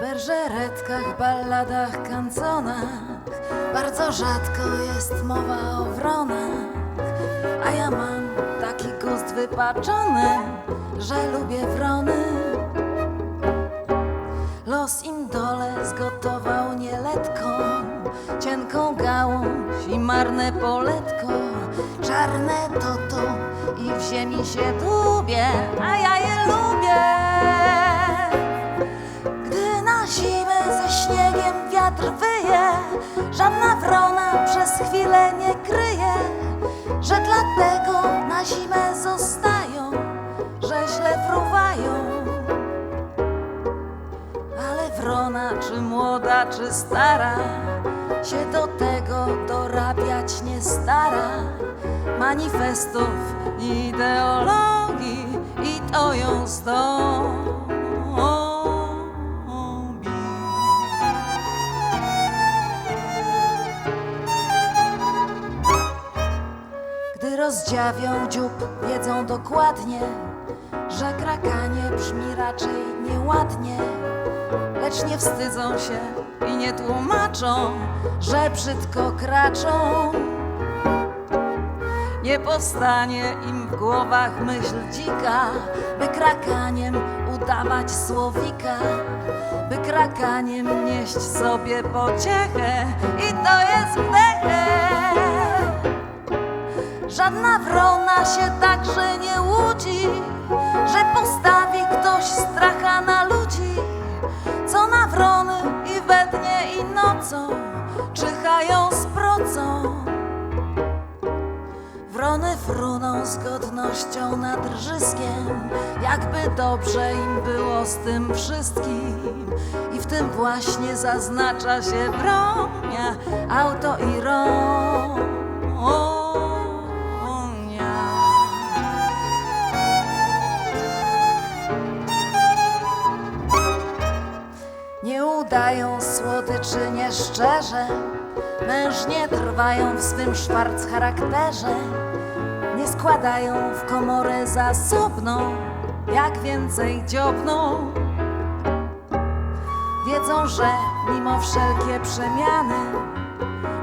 berżeretkach, balladach, kanconach Bardzo rzadko jest mowa o wronach A ja mam taki gust wypaczony, że lubię wrony. Los im dole zgotował nieletką Cienką gałąź i marne poletko. Czarne to to i w ziemi się dubie A ja je lubię wiatr wyje Żadna wrona przez chwilę nie kryje Że dlatego na zimę zostają Że źle fruwają ale wrona, czy młoda, czy stara, się do tego dorabiać nie stara. Manifestów ideologii i to ją zdobi. Rozdziawią dziób, wiedzą dokładnie, że krakanie brzmi raczej nieładnie, lecz nie wstydzą się i nie tłumaczą, że brzydko kraczą. Nie powstanie im w głowach myśl dzika, by krakaniem udawać słowika, by krakaniem nieść sobie pociechę i to jest wdechę. Żadna wrona się także nie łudzi, że postawi ktoś stracha na ludzi, co na wrony i we dnie i nocą czyhają z procą. Wrony fruną z godnością nad rżyskiem, jakby dobrze im było z tym wszystkim. I w tym właśnie zaznacza się bronia, autoironia. Nie udają słodyczy nieszczerze, mężnie trwają w swym szwarc charakterze. Nie składają w komorę zasobną, jak więcej dziobną. Wiedzą, że mimo wszelkie przemiany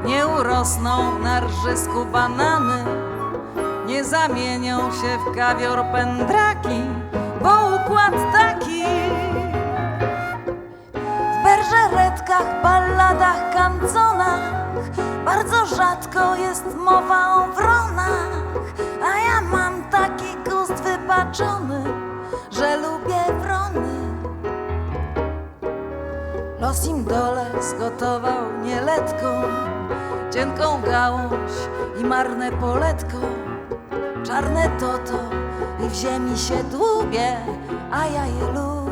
nie urosną na rżysku banany, nie zamienią się w kawior pędraki, bo układ taki. Rzadko jest mowa o wronach A ja mam taki gust wypaczony Że lubię wrony. Los im dole zgotował nieletką Cienką gałąź i marne poletko. Czarne toto i w ziemi się dłubie A ja je lubię